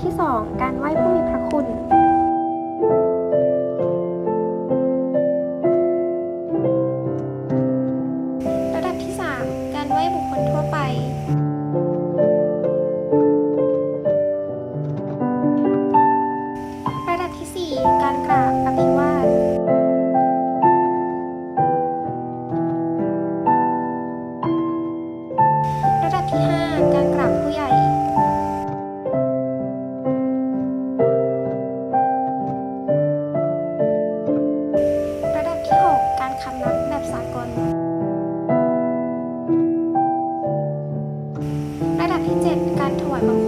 ที่ 2 การไหว้ผู้มีพระคุณ คำนับแบบสากล ระดับที่ 7 การถวายบังค